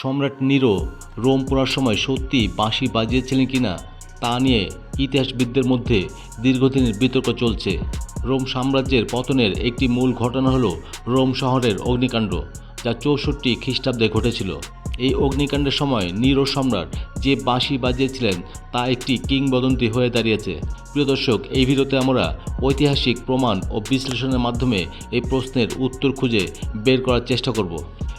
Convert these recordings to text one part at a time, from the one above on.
সম্রাট Nero Rome পড়ার সময় সত্যি বাঁশি বাজিয়েছিলেন কিনা তা নিয়ে ইতিহাসবিদদের মধ্যে দীর্ঘদিনের বিতর্ক চলছে। রোম সাম্রাজ্যের পতনের একটি মূল ঘটনা হল রোম শহরের অগ্নিকাণ্ড। যা চৌষট্টি খ্রিস্টাব্দে ঘটেছিল। এই অগ্নিকাণ্ডের সময় নিরো সম্রাট যে বাঁশি বাজিয়েছিলেন, তা একটি কিংবদন্তি হয়ে দাঁড়িয়েছে। প্রিয় দর্শক, এই ভিডিওতে আমরা ঐতিহাসিক প্রমাণ ও বিশ্লেষণের মাধ্যমে এই প্রশ্নের উত্তর খুঁজে বের করার চেষ্টা করব।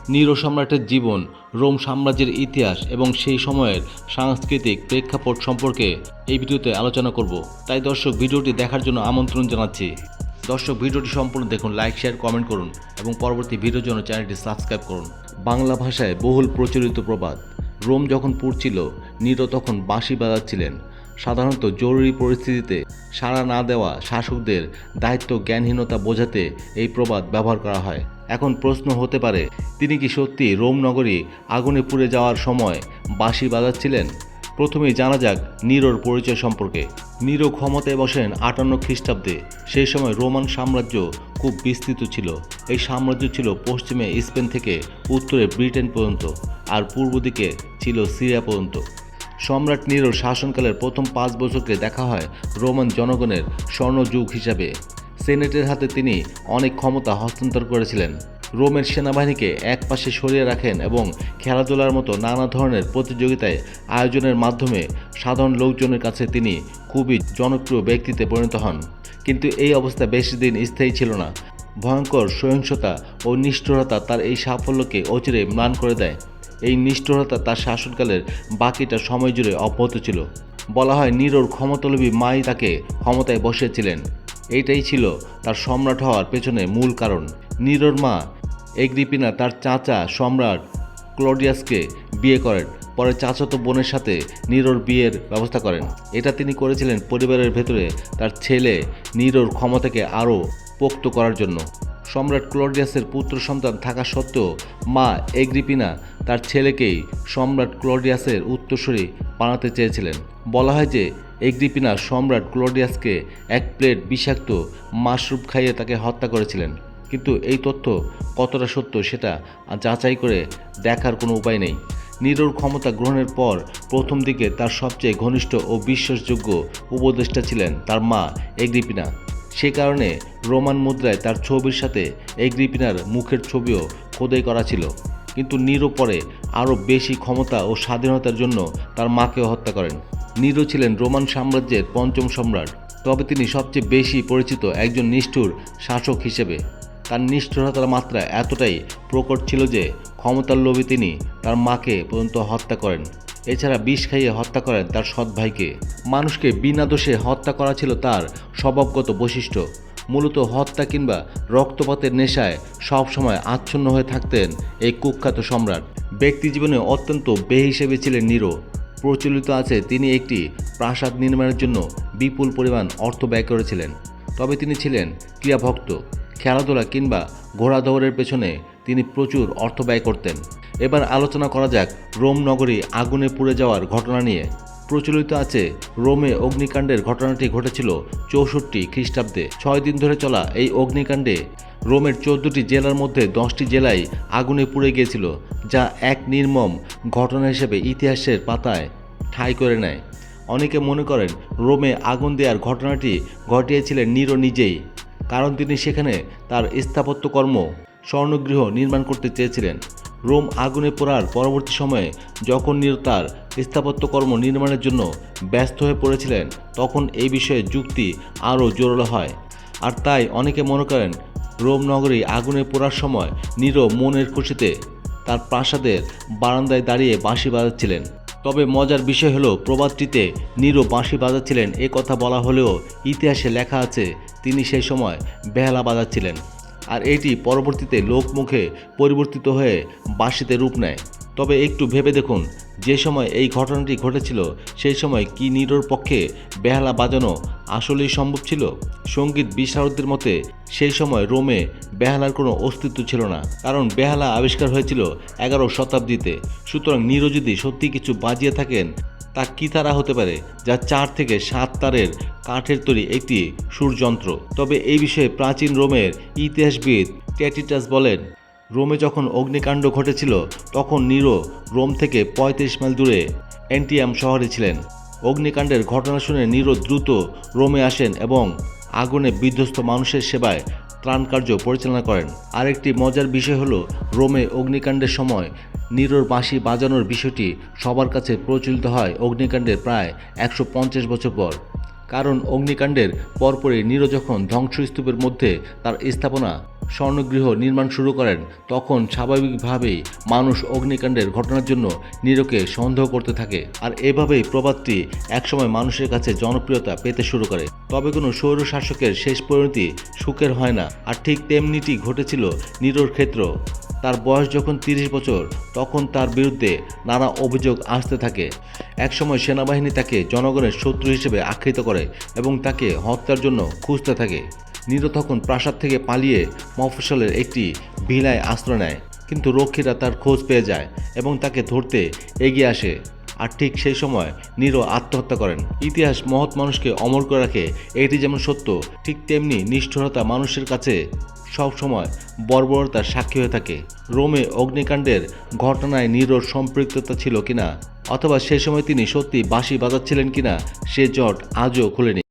নিরো সম্রাটের জীবন, রোম সাম্রাজ্যের ইতিহাস এবং সেই সময়ের সাংস্কৃতিক প্রেক্ষাপট সম্পর্কে এই ভিডিওতে আলোচনা করব। তাই দর্শক, ভিডিওটি দেখার জন্য আমন্ত্রণ জানাচ্ছি। দর্শক ভিডিওটি সম্পূর্ণ দেখুন লাইক শেয়ার কমেন্ট করুন এবং পরবর্তী ভিডিওর জন্য চ্যানেলটি সাবস্ক্রাইব করুন। বাংলা ভাষায় বহুল প্রচলিত প্রবাদ। রোম যখন পুড়ছিল নিরো তখন বাঁশি বাজাচ্ছিলেন। সাধারণত জরুরি পরিস্থিতিতে সাড়া না দেওয়া শাসকদের দায়িত্ব জ্ঞানহীনতা বোঝাতে এই প্রবাদ ব্যবহার করা হয়। এখন প্রশ্ন হতে পারে, তিনি কি সত্যি রোম নগরী আগুনে পুড়ে যাওয়ার সময় বাঁশি বাজাচ্ছিলেন? প্রথমেই জানা যাক নিরোর পরিচয় সম্পর্কে। নিরো ক্ষমতায় বসেন আটান্ন খ্রিস্টাব্দে। সেই সময় রোমান সাম্রাজ্য খুব বিস্তৃত ছিল। এই সাম্রাজ্য ছিল পশ্চিমে স্পেন থেকে উত্তরে ব্রিটেন পর্যন্ত আর পূর্ব দিকে ছিল সিরিয়া পর্যন্ত। সম্রাট নিরোর শাসনকালের প্রথম পাঁচ বছরকে দেখা হয় রোমান জনগণের স্বর্ণযুগ হিসাবে। সেনেটের হাতে তিনি অনেক ক্ষমতা হস্তান্তর করেছিলেন। রোমের সেনাবাহিনীকে এক পাশে সরিয়ে রাখেন এবং খেলাধুলার মতো নানা ধরনের প্রতিযোগিতায় আয়োজনের মাধ্যমে সাধারণ লোকজনের কাছে তিনি খুবই জনপ্রিয় ব্যক্তিতে পরিণত হন। কিন্তু এই অবস্থা বেশি দিন স্থায়ী ছিল না। ভয়ঙ্কর সহিংসতা ও নিষ্ঠুরতা তার এই সাফল্যকে অচিরে ম্লান করে দেয়। এই নিষ্ঠুরতা তার শাসনকালের বাকিটা সময় জুড়ে অব্যাহত ছিল। বলা হয় নিরোর ক্ষমতালোভী মাই তাকে ক্ষমতায় বসিয়েছিলেন। এইটাই ছিল তার সম্রাট হওয়ার পেছনে মূল কারণ। নিরোর মা এগ্রিপিনা তার চাচা, সম্রাট ক্লোডিয়াসকে বিয়ে করেন। পরে চাচাতো বোনের সাথে নিরোর বিয়ের ব্যবস্থা করেন। এটা তিনি করেছিলেন পরিবারের ভেতরে তার ছেলে নিরোর ক্ষমতাকে আরও পোক্ত করার জন্য। সম্রাট ক্লোডিয়াসের পুত্র সন্তান থাকা সত্ত্বেও মা এগ্রিপিনা তার ছেলেকেই সম্রাট ক্লোডিয়াসের উত্তরসূরি বানাতে চেয়েছিলেন। বলা হয় যে এগ্রিপিনা সম্রাট ক্লোডিয়াসকে এক প্লেট বিষাক্ত মাশরুম খাইয়ে তাকে হত্যা করেছিলেন। কিন্তু এই তথ্য কতটা সত্য সেটা যাচাই করে দেখার কোনো উপায় নেই। নিরোর ক্ষমতা গ্রহণের পর প্রথম দিকে তার সবচেয়ে ঘনিষ্ঠ ও বিশ্বাসযোগ্য উপদেষ্টা ছিলেন তার মা এগ্রিপিনা। সে কারণে রোমান মুদ্রায় তার ছবির সাথে এগ্রিপিনার মুখের ছবিও খোদাই করা ছিল। কিন্তু নিরো পরে আরও বেশি ক্ষমতা ও স্বাধীনতার জন্য তার মাকেও হত্যা করেন। নিরো ছিলেন রোমান সাম্রাজ্যের পঞ্চম সম্রাট। তবে তিনি সবচেয়ে বেশি পরিচিত একজন নিষ্ঠুর শাসক হিসেবে। তার নিষ্ঠুরতার মাত্রা এতটাই প্রকট ছিল যে ক্ষমতার লোভে তিনি তার মাকে পর্যন্ত হত্যা করেন। এছাড়া বিষ খাইয়ে হত্যা করেন তার সৎ ভাইকে। মানুষকে বিনা দোষে হত্যা করা ছিল তার স্বভাবগত বৈশিষ্ট্য। মূলত হত্যা কিংবা রক্তপাতের নেশায় সবসময় আচ্ছন্ন হয়ে থাকতেন এই কুখ্যাত সম্রাট। ব্যক্তি জীবনে অত্যন্ত বেহিসেবে ছিলেন নিরো। প্রচলিত আছে তিনি একটি প্রাসাদ নির্মাণের জন্য বিপুল পরিমাণ অর্থ ব্যয় করেছিলেন। তবে তিনি ছিলেন ক্রিয়াভক্ত। খেলাধুলা কিংবা ঘোড়া দৌড়ের পেছনে তিনি প্রচুর অর্থ ব্যয় করতেন। এবার আলোচনা করা যাক রোম নগরী আগুনে পুড়ে যাওয়ার ঘটনা নিয়ে। প্রচলিত আছে রোমে অগ্নিকাণ্ডের ঘটনাটি ঘটেছিল চৌষট্টি খ্রিস্টাব্দে। ছয় দিন ধরে চলা এই অগ্নিকাণ্ডে রোমের চোদ্দটি জেলার মধ্যে দশটি জেলায় আগুনে পুড়ে গিয়েছিল, যা এক নির্মম ঘটনা হিসেবে ইতিহাসের পাতায় ঠাঁই করে নেয়। অনেকে মনে করেন রোমে আগুন দেওয়ার ঘটনাটি ঘটিয়েছিলেন নিরো নিজেই। কারণ তিনি সেখানে তার স্থাপত্যকর্ম, স্বর্ণগৃহ নির্মাণ করতে চেয়েছিলেন। রোম আগুনে পোড়ার পরবর্তী সময়ে যখন নিরো তার স্থাপত্যকর্ম নির্মাণের জন্য ব্যস্ত হয়ে পড়েছিলেন, তখন এই বিষয়ে যুক্তি আরও জোরালো হয়। আর তাই অনেকে মনে করেন, রোম নগরী আগুনে পোড়ার সময় নিরো মনের খুশিতে তার প্রাসাদের বারান্দায় দাঁড়িয়ে বাঁশি বাজাচ্ছিলেন। তবে মজার বিষয় হলো, প্রবাদটিতে নীরব বাঁশি বাজাচ্ছিলেন। এ কথা বলা হলেও ইতিহাসে লেখা আছে, তিনি সেই সময় বেহালা বাজাচ্ছিলেন। আর এটি পরবর্তীতে লোকমুখে পরিবর্তিত হয়ে বাঁশিতে রূপ নেয়। তবে একটু ভেবে দেখুন, যে সময় এই ঘটনাটি ঘটেছিল, সেই সময় কি নিরোর পক্ষে বেহালা বাজানো আসলেই সম্ভব ছিল? সংগীত বিশারদদের মতে, সেই সময় রোমে বেহালার কোনো অস্তিত্ব ছিল না, কারণ বেহালা আবিষ্কার হয়েছিল এগারো শতাব্দীতে। সুতরাং নিরো যদি সত্যি কিছু বাজিয়ে থাকেন, তা কি তারা হতে পারে, যা চার থেকে সাত তারের কাঠের তৈরি একটি সুরযন্ত্র? তবে এই বিষয়ে প্রাচীন রোমের ইতিহাসবিদ ট্যাটিটাস বলেন রোমে যখন অগ্নিকাণ্ড ঘটেছিল, তখন নিরো রোম থেকে পঁয়ত্রিশ মাইল দূরে অ্যান্টিয়াম শহরে ছিলেন। অগ্নিকাণ্ডের ঘটনা শুনে নিরো দ্রুত রোমে আসেন এবং আগুনে বিধ্বস্ত মানুষের সেবায় ত্রাণ কার্য পরিচালনা করেন। আরেকটি মজার বিষয় হলো, রোমে অগ্নিকাণ্ডের সময় নিরোর বাঁশি বাজানোর বিষয়টি সবার কাছে প্রচলিত হয় অগ্নিকাণ্ডের প্রায় একশো পঞ্চাশ বছর পর। কারণ অগ্নিকাণ্ডের পরপরই নিরো যখন ধ্বংসস্তূপের মধ্যে তার স্থাপনা স্বর্ণগৃহ নির্মাণ শুরু করেন, তখন স্বাভাবিকভাবেই মানুষ অগ্নিকাণ্ডের ঘটনার জন্য নিরোকে সন্দেহ করতে থাকে। আর এভাবেই প্রবাদটি একসময় মানুষের কাছে জনপ্রিয়তা পেতে শুরু করে। তবে কোনো স্বৈর শাসকের শেষ পরিণতি সুখের হয় না। আর ঠিক তেমনিটি ঘটেছিল নিরোর ক্ষেত্র। তার বয়স যখন তিরিশ বছর, তখন তার বিরুদ্ধে নানা অভিযোগ আসতে থাকে। একসময় সেনাবাহিনী তাকে জনগণের শত্রু হিসেবে আখ্যায়িত করে এবং তাকে হত্যার জন্য খুঁজতে থাকে। তখন প্রাসাদ থেকে পালিয়ে মফস্বলের একটি ভিলায় আশ্রয় নেয়। কিন্তু রক্ষীরা তার খোঁজ পেয়ে যায় এবং তাকে ধরতে এগিয়ে আসে। আর ঠিক সেই সময় নীরো আত্মহত্যা করেন। ইতিহাস মহৎ মানুষকে অমর করে রাখে, এটি যেমন সত্য, ঠিক তেমনি নিষ্ঠুরতা মানুষের কাছে সব সময় বর্বরতার সাক্ষী হয়ে থাকে। রোমে অগ্নিকাণ্ডের ঘটনায় নীরোর সম্পৃক্ততা ছিল কিনা, অথবা সে সময় তিনি সত্যি বাঁশি বাজাচ্ছিলেন কিনা, সে জট আজও খুলেনি।